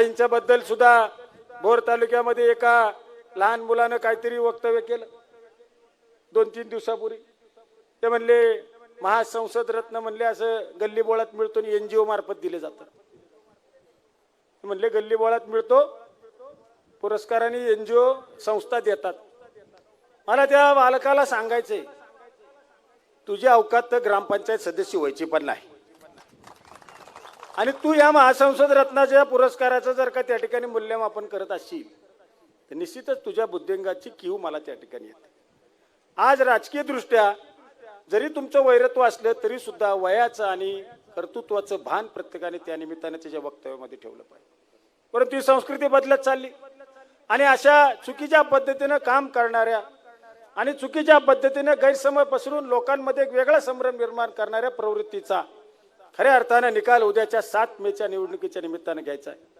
यांच्याबद्दल सुद्धा भोर तालुक्यामध्ये एका लहान मुलानं काहीतरी वक्तव्य केलं. दोन तीन दिवसापूर्वी. ते म्हणले महासंसद रत्न म्हणले असं गल्ली बोळात मिळतो आणि एनजीओ मार्फत दिले जातात. म्हणले गल्ली बोळात मिळतो पुरस्काराने एनजीओ संस्था देतात. मला त्या बालकाला सांगायचंय तुझी अवकात तर ग्रामपंचायत सदस्य व्हायची पण नाही. आणि तू या महासंसद रत्नाच्या पुरस्काराचं जर का त्या ठिकाणी मूल्यमापन करत असशील तर निश्चितच तुझ्या बुद्धिंगाची कीव मला त्या ठिकाणी येते. आज राजकीय दृष्ट्या जरी तुमचं वैरत्व असलं तरी सुद्धा वयाचं आणि कर्तृत्वाचं भान प्रत्येकाने त्या निमित्ताने त्याच्या वक्तव्यामध्ये ठेवलं पाहिजे. परंतु ही संस्कृती बदलत चालली. आणि अशा चुकीच्या पद्धतीनं काम करणाऱ्या आणि चुकीच्या पद्धतीने गैरसमज पसरून लोकांमध्ये एक वेगळा संभ्रम निर्माण करणाऱ्या प्रवृत्तीचा खऱ्या अर्थानं निकाल उद्याच्या सात मेच्या निवडणुकीच्या निमित्तानं घ्यायचा आहे.